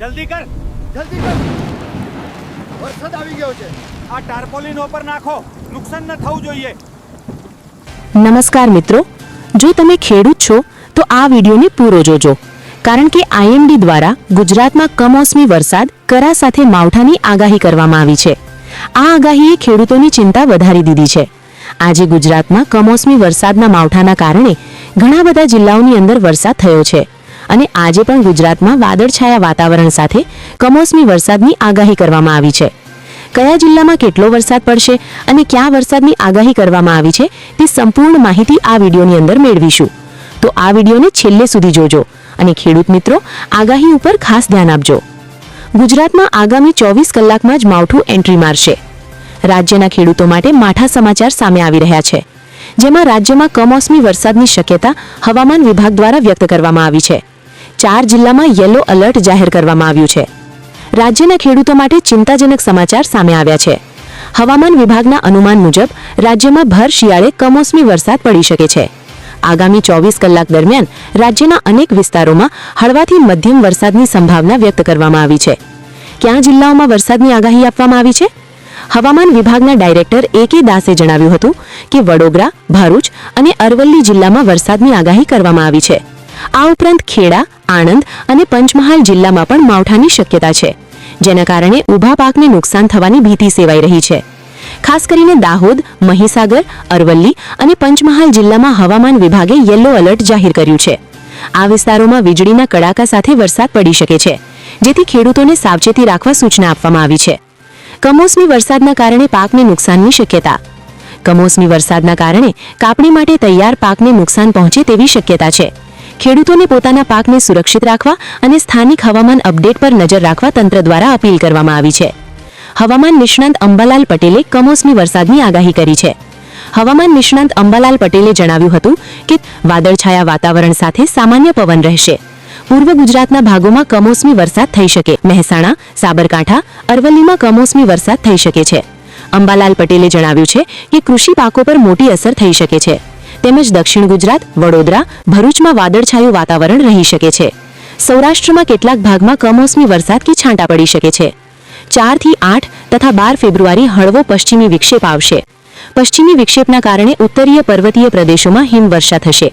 જલ્દી કર. જલ્દી કર. વરસાદ આવી ગયો છે. આ ટાર્પોલિન ઉપર નાખો. નુકસાન ન થવું જોઈએ. નમસ્કાર મિત્રો. જો તમે ખેડૂત છો તો આ વિડીયોને પૂરો જોજો. કારણ કે આઈએમડી દ્વારા ગુજરાતમાં કમોસમી વરસાદ કરા સાથે માવઠાની આગાહી કરવામાં આવી છે. આ આગાહીએ ખેડૂતોની ચિંતા વધારી દીધી છે. આજે ગુજરાતમાં કમોસમી વરસાદના માવઠાના કારણે ઘણા બધા જિલ્લાઓની અંદર વરસાદ થયો છે. અને આજે પણ ગુજરાતમાં વાદળછાયા વાતાવરણ સાથે કમોસમી વરસાદની આગાહી કરવામાં આવી છે. કયા જિલ્લામાં કેટલો વરસાદ પડશે અને ક્યાં વરસાદની આગાહી કરવામાં આવી છે તે સંપૂર્ણ માહિતી આ વિડીયોની અંદર મેળવીશું. તો આ વિડીયોને છેલ્લે સુધી જોજો અને ખેડૂત મિત્રો, આગાહી ઉપર ખાસ ધ્યાન આપજો. ગુજરાતમાં આગામી ચોવીસ કલાકમાં જ માવઠું એન્ટ્રી મારશે. રાજ્યના ખેડૂતો માટે માઠા સમાચાર સામે આવી રહ્યા છે. જેમાં રાજ્યમાં કમોસમી વરસાદની શક્યતા હવામાન વિભાગ દ્વારા વ્યક્ત કરવામાં આવી છે. ચાર જિલ્લામાં યલો એલર્ટ જાહેર કરવામાં આવ્યું છે. રાજ્યના ખેડૂતો માટે ચિંતાજનક સમાચાર સામે આવ્યા છે. હવામાન વિભાગના અનુમાન મુજબ, રાજ્યમાં ભર શિયાળે કમોસમી વરસાદ પડી શકે છે. આગામી ચોવીસ કલાક દરમિયાન રાજ્યના અનેક વિસ્તારોમાં હળવાથી મધ્યમ વરસાદની સંભાવના વ્યક્ત કરવામાં આવી છે. ક્યાં જિલ્લાઓમાં વરસાદની આગાહી આપવામાં આવી છે? હવામાન વિભાગના ડાયરેક્ટર એ કે દાસે જણાવ્યું હતું કે વડોદરા, ભરૂચ અને અરવલ્લી જિલ્લામાં વરસાદની આગાહી કરવામાં આવી છે. આ ઉપરાંત ખેડા આણંદ અને પંચમહાલ જિલ્લામાં પણ માવઠાની શક્યતા છે, જેના કારણે ઊભા પાકને નુકસાન થવાની ભીતિ સેવાઈ રહી છે. ખાસ કરીને દાહોદ, મહીસાગર, અરવલ્લી અને પંચમહાલ જિલ્લામાં હવામાન વિભાગે યલો એલર્ટ જાહેર કર્યું છે. આ વિસ્તારોમાં વીજળીના કડાકા સાથે વરસાદ પડી શકે છે, જેથી ખેડૂતોને સાવચેતી રાખવા સૂચના આપવામાં આવી છે. કમોસમી વરસાદના કારણે પાકને નુકસાનની શક્યતા. કમોસમી વરસાદના કારણે કાપણી માટે તૈયાર પાકને નુકસાન પહોંચે તેવી શક્યતા છે. ખેડૂતોને પોતાના પાકને સુરક્ષિત રાખવા અને સ્થાનિક હવામાન અપડેટ પર નજર રાખવા તંત્ર દ્વારા અપીલ કરવામાં આવી છે. હવામાન નિષ્ણાંત અંબાલાલ પટેલે કમોસમી વરસાદની આગાહી કરી છે. હવામાન નિષ્ણાંત અંબાલાલ પટેલે જણાવ્યું હતું કે વાદળછાયા વાતાવરણ સાથે સામાન્ય પવન રહેશે. પૂર્વ ગુજરાતના ભાગોમાં કમોસમી વરસાદ થઈ શકે. મહેસાણા, સાબરકાંઠા, અરવલ્લીમાં કમોસમી વરસાદ થઈ શકે છે. અંબાલાલ પટેલે જણાવ્યું છે કે કૃષિ પાકો પર મોટી અસર થઈ શકે છે. તેમજ દક્ષિણ ગુજરાત, વડોદરા, ભરૂચમાં વાદળછાયું વાતાવરણ રહી શકે છે. સૌરાષ્ટ્રમાં કેટલાક ભાગમાં કમોસમી વરસાદ કે છાંટા પડી શકે છે. ચારથી આઠ તથા બાર ફેબ્રુઆરી હળવો પશ્ચિમી વિક્ષેપ આવશે. પશ્ચિમી વિક્ષેપના કારણે ઉત્તરીય પર્વતીય પ્રદેશોમાં હિમવર્ષા થશે.